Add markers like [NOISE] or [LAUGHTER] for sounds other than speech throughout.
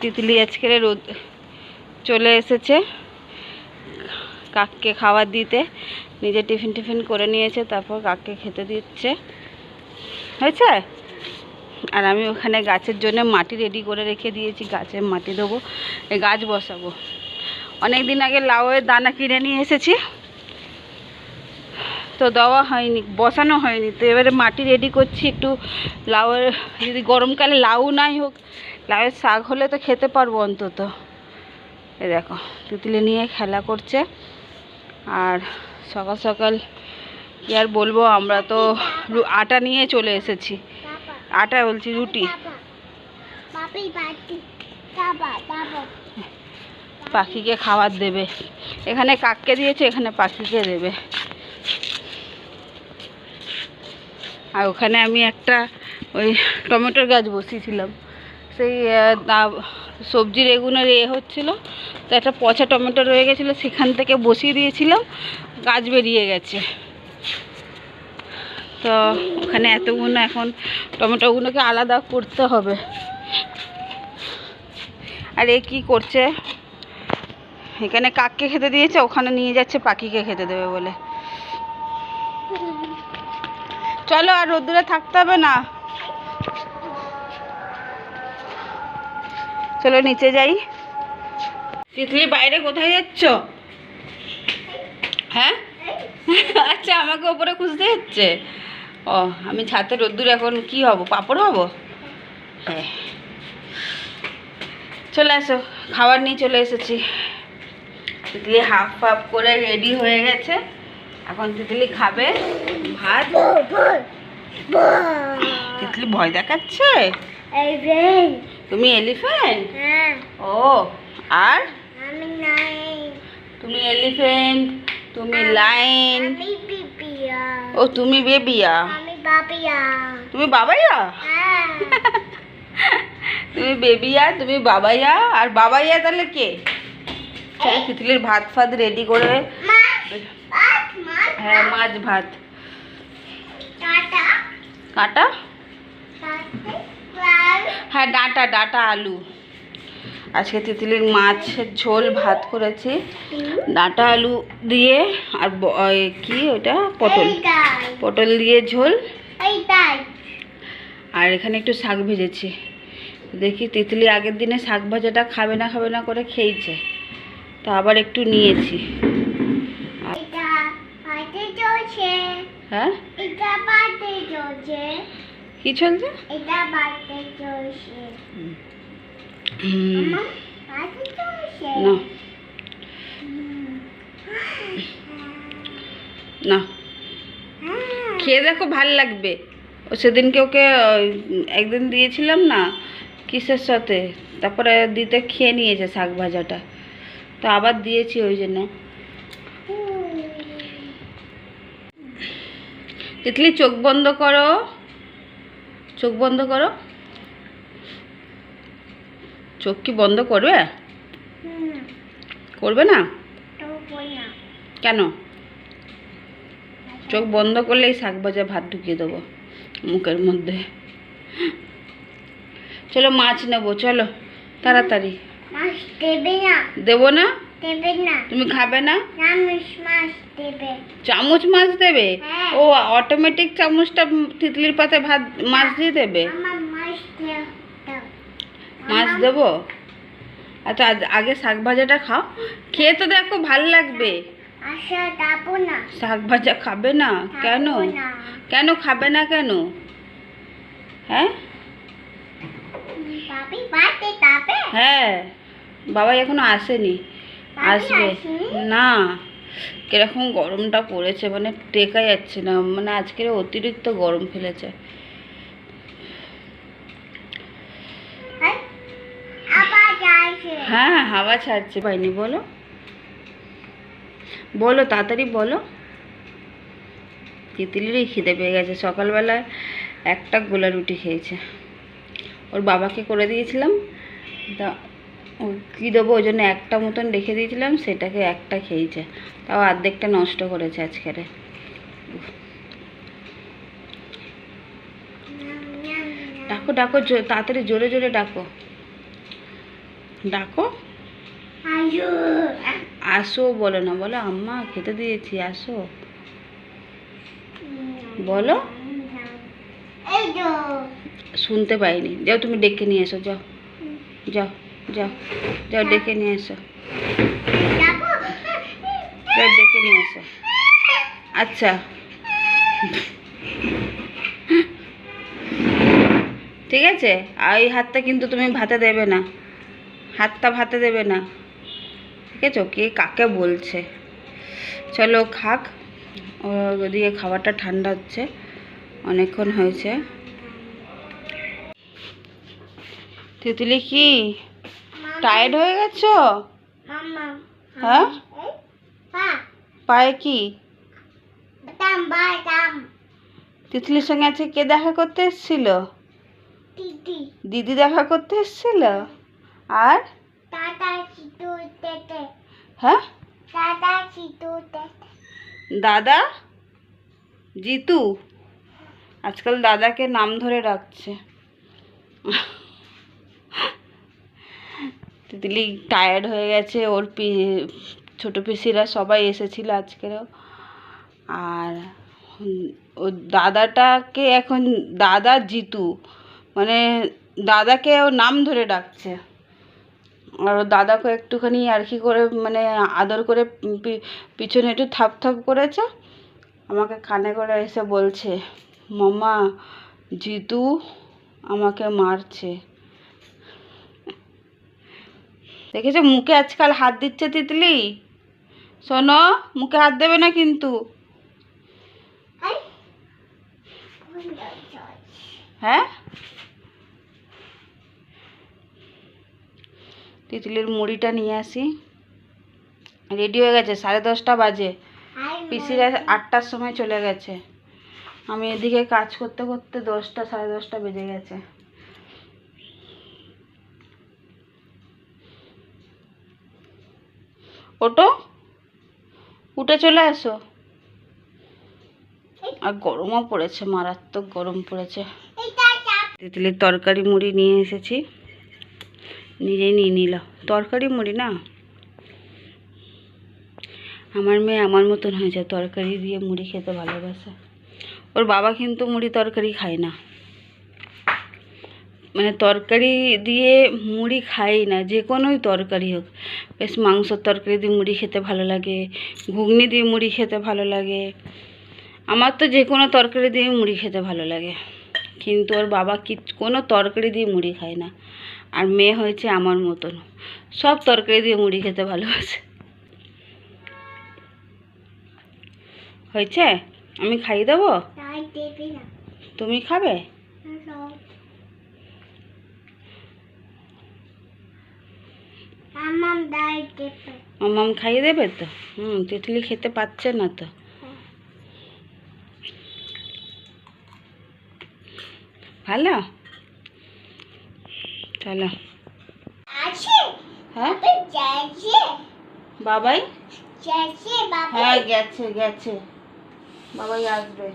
তিতলি আজকের রোদ চলে এসেছে। কাককে খাবার দিতে। নিজে টিফিন টিফিন করে নিয়েছে, তারপর কাককে খেতে দিচ্ছে। হয়েছে? আর আমি ওখানে গাছের জন্য মাটি রেডি করে রেখে দিয়েছি। গাছে মাটি দেবো, এই গাছ বসাবো। অনেক দিন আগে লাউয়ের দানা কিনে নিয়ে এসেছি। তো দেওয়া হয়নি, বসানো হয়নি। তো এবারে মাটি রেডি করছি একটু। লাউয়ের, যদি গরমকালে লাউ নাই হোক লাউয়ের শাক হলে তো খেতে পারব অন্তত। এই দেখো, তিতলি নিয়ে খেলা করছে। আর সকাল সকাল কি আর বলব, আমরা তো আটা নিয়ে চলে এসেছি। আটা বলছি, রুটি. পাখিকে খাবার দেবে। এখানে কাককে দিয়েছে, এখানে পাখিকে দেবে। আর ওখানে আমি একটা ওই টমেটোর গাছ বসিয়েছিলাম। সেই সবজির এগুনের এ হচ্ছিল। তো একটা পচা টমেটো রয়ে গেছিল, সেখান থেকে বসিয়ে দিয়েছিলাম, গাছ বেরিয়ে গেছে। তো ওখানে এতগুলো এখন টমেটোগুলোকে আলাদা করতে হবে। আর এ কী করছে? এখানে কাককে খেতে দিয়েছে, ওখানে নিয়ে যাচ্ছে, পাখিকে খেতে দেবে বলে। চলো আর রোদ্দুরে থাকতে হবে না। চলো নিচে যাই। তিতলি বাইরে কোথায় যাচ্ছ? হ্যাঁ? আচ্ছা আমাকে ওপরে খুঁজতে হচ্ছে? ও আমি ছাতে রোদ্দুর এখন কি হব? পাপড় হব? হ্যাঁ। চলে আসো খাবার নিয়ে চলে এসেছি। তিতলি হাফ হাফ করে রেডি হয়ে গেছে। এখন তিতলি খাবে ভাত। তিতলি ভয় দেখাচ্ছে? এই রে তুমি এলিফ্যান্ট হ্যাঁ। ও আর? তুমি এলিফ্যান্ট তুমি লাইন ও তুমি বেবিয়া। তুমি বাবাইয়া হ্যাঁ। [LAUGHS] তুমি বেবিয়া তুমি বাবাইয়া আর বাবাইয়া তাহলে কে? তিতলির ভাত ফাত রেডি করে হ্যাঁ মাছ ভাত। টাটা কাটা? লাল হ্যাঁ ডাঁটা ডাঁটা আলু। আজকে তিতলির মাছের ঝোল ভাত করেছি। ডাঁটা আলু দিয়ে আর কি ওটা? পটল। পটল দিয়ে ঝোল। আর এখানে একটু শাক ভেজেছি। দেখি তিতলি আগের দিনে শাক ভাজাটা খাবে না খাবে না করে খেয়েছে। তো আবার একটু নিয়েছি। হ্যাঁ? কি চলছে? এটা চলছে। না। না। হ্যাঁ। খেয়ে দেখো ভালো লাগবে। ও সেদিনকে ওকে একদিন দিয়েছিলাম না কিসের সাথে? তারপরে দিতে খেয়ে নিয়েছে শাক ভাজাটা। তো আবার দিয়েছি ওই জন্য। তিতলি চোখ বন্ধ করো। চোখ বন্ধ করো। চোখ কি বন্ধ করবে? করবে না। কেন? চোখ বন্ধ করলেই শাক ভাজা ভাত ঢুকিয়ে দেবো মুখের মধ্যে। চলো মাছ নেব চলো তাড়াতাড়ি। দেবো না? দেবো না। তুমি খাবে না? মাছ দেবে। চামচ মাছ দেবে? হ্যাঁ। ও অটোমেটিক চামচটা তিতলির পাতে ভাত মাছ দিয়ে দেবে? মাছ দেবো? আচ্ছা আগে শাক ভাজাটা খাও। খেয়ে তো দেখো ভালো লাগবে। না। শাক ভাজা খাবে না? কেন? কেন খাবে না কেন? হ্যাঁ? হ্যাঁ। বাবা এখনও আসেনি। আসবে। না কীরকম গরমটা পড়েছে মানে টেকা যাচ্ছে না মানে আজকের অতিরিক্ত গরম ফেলেছে। হ্যাঁ? হাওয়া ছাড়ছে। পাইনি বলো। বলো তাড়াতাড়ি বলো। তিতলিরই খিদে পেয়ে গেছে। সকালবেলায় একটা গোলা রুটি খেয়েছে। ওর বাবাকে করে দিয়েছিলাম। তা কী দেবো ওই জন্য একটা মতন রেখে দিয়েছিলাম সেটাকে একটা খেয়েছে। তাও অর্ধেকটা নষ্ট করেছে আজকেরে ডাকো ডাকো তাড়াতাড়ি জোরে জোরে ডাকো। ডাকো? আসো বলো না বলো আম্মা খেতে দিয়েছি আসো। বলো। শুনতে পাইনি। যাও তুমি ডেকে নিয়ে এসো যাও। যাও। যাও যাও ডেকে নিয়ে এসো। যাও ডেকে নিয়ে এসো। আচ্ছা। ঠিক আছে? আর এই হাতটা কিন্তু তুমি ভাতে দেবে না। হাতটা ভাতে দেবে না। ঠিক আছে? কে কাকে বলছে? চলো খাক। ওদিকে খাবারটা ঠান্ডা হচ্ছে। অনেকক্ষণ হয়েছে। তিতলি কি? টায়ার্ড হয়ে গেছো? হ্যাঁ পা পায়ে কি? তিতলির সঙ্গে আজকে কে দেখা করতে এসেছিল? দিদি। দেখা করতে এসেছিল? আর? হ্যাঁ? দাদা দাদা? জিতু? আজকাল দাদাকে নাম ধরে রাখছে তিতলি টায়ার্ড হয়ে গেছে। ওর পি, ছোটো পিসিরা সবাই এসেছিল আজকেরও। আর ও দাদাটাকে এখন দাদা জিতু। মানে দাদাকে ও নাম ধরে ডাকছে। আর ওর দাদাকে একটুখানি আর কি করে মানে আদর করে পিছনে একটু থাপ থাপ করেছে। আমাকে কানে করে এসে বলছে মামা জিতু আমাকে মারছে। দেখেছ মুখে আজকাল হাত দিচ্ছে তিতলি। শোনো মুখে হাত দেবে না কিন্তু। হ্যাঁ? তিতলির মুড়িটা নিয়ে আসি। রেডি হয়ে গেছে সাড়ে দশটা বাজে। পিসিরা আটটার সময় চলে গেছে। আমি এদিকে কাজ করতে করতে দশটা সাড়ে দশটা বেজে গেছে। ওটো, উঠে চলে আসো। আর গরমও পড়েছে, মারাত্মক গরম পড়েছে। তিতলির তরকারি মুড়ি নিয়ে এসেছি। নিজেই নিয়ে নিল। তরকারি মুড়ি না? আমার মেয়ে আমার মতন হয়েছে, তরকারি দিয়ে মুড়ি খেতে ভালোবাসে। ওর বাবা কিন্তু মুড়ি তরকারি খায় না। মানে তরকারি দিয়ে মুড়ি খাই না যে কোনোই তরকারি হোক। বেশ মাংসর তরকারি দিয়ে মুড়ি খেতে ভালো লাগে ঘুগনি দিয়ে মুড়ি খেতে ভালো লাগে। আমার তো যে কোনো তরকারি দিয়ে মুড়ি খেতে ভালো লাগে। কিন্তু ওর বাবা কি কোনো তরকারি দিয়ে মুড়ি খায় না। আর মেয়ে হয়েছে আমার মতন। সব তরকারি দিয়ে মুড়ি খেতে ভালোবাসে। হয়েছে? আমি খাইয়ে দেবো? তুমি খাবে? দেবে খাইয়ে দেবে তো? হুম তিতলি খেতে পাচ্ছে না তো। ভালো? চলো। হ্যাঁ? বাবা বাবাই? হ্যাঁ গেছে গেছে। বাবাই আসবে।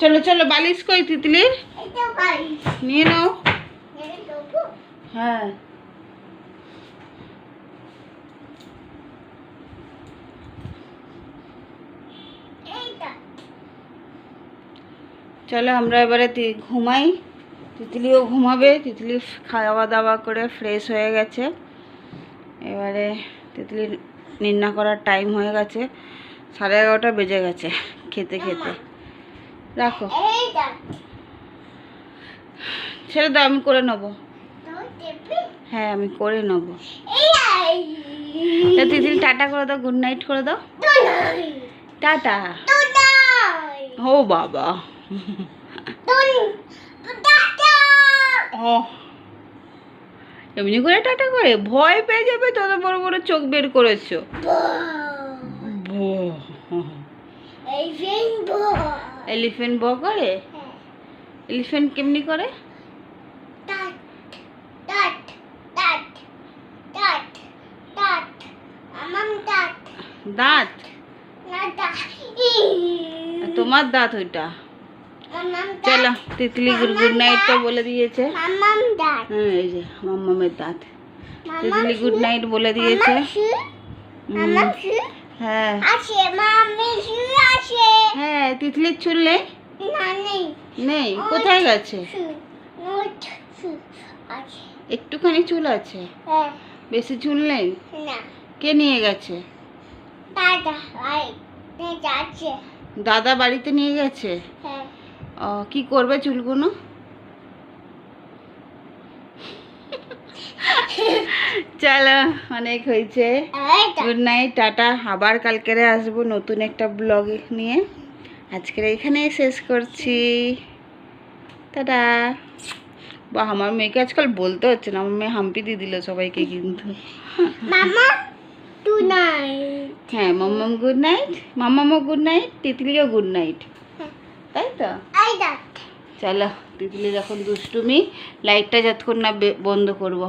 চলো চলো বালিশ কই তিতলির? নিয়ে নাও। হ্যাঁ। চলো আমরা এবারে ঘুমাই। তিতলিও ঘুমাবে। তিতলি খাওয়া দাওয়া করে ফ্রেশ হয়ে গেছে। এবারে তিতলির নিন্না করার টাইম হয়ে গেছে। সাড়ে এগারোটা বেজে গেছে খেতে খেতে। রাখো। ছেড়ে দাও আমি করে নেব। হ্যাঁ আমি করে নেব। এই তা তিতলি টাটা করে দাও গুড নাইট করে দাও। টাটা। ও বাবা। ও। এমনি করে টাটা করে? ভয় পেয়ে যাবে তত বড় বড় চোখ বের করেছ। এলিফেন্ট ব করে? এলিফেন্ট কেমনি করে টাট টাট টাট টাট টাট আমাম টাট দাঁত? তোমার দাঁত ওইটা? চলো তিতলি গুড গুড নাইটটা বলে দিয়েছে। দাঁত। হ্যাঁ এই যে মাম্মামের দাঁত। তিতলি গুড নাইট বলে দিয়েছে। হ্যাঁ। হ্যাঁ তিতলির চুল নেই? নেই। কোথায় গেছে? একটুখানি চুল আছে? হ্যাঁ। বেশি চুল নেই? কে নিয়ে গেছে? দাদা বাড়িতে নিয়ে গেছে? হ্যাঁ। ও কি করবে চুলগুলো? চলো অনেক হয়েছে। Good night tata. আবার কালকেরে আসব নতুন একটা ব্লগ নিয়ে। আজকের এখানে শেষ করছি। টাটা। বা আমার মেয়েকে আজকাল বলতে হচ্ছে না। আমার মেয়ে হাম্পি দিয়ে দিল সবাইকে কিন্তু। টু নাইট হ্যাঁ মাম্মাম গুড নাইট মাম্মামও গুড নাইট তিতলিও গুড নাইট তাই তো? চলো তিতলি যখন দুষ্টুমি। লাইটটা যতক্ষণ না বন্ধ করব।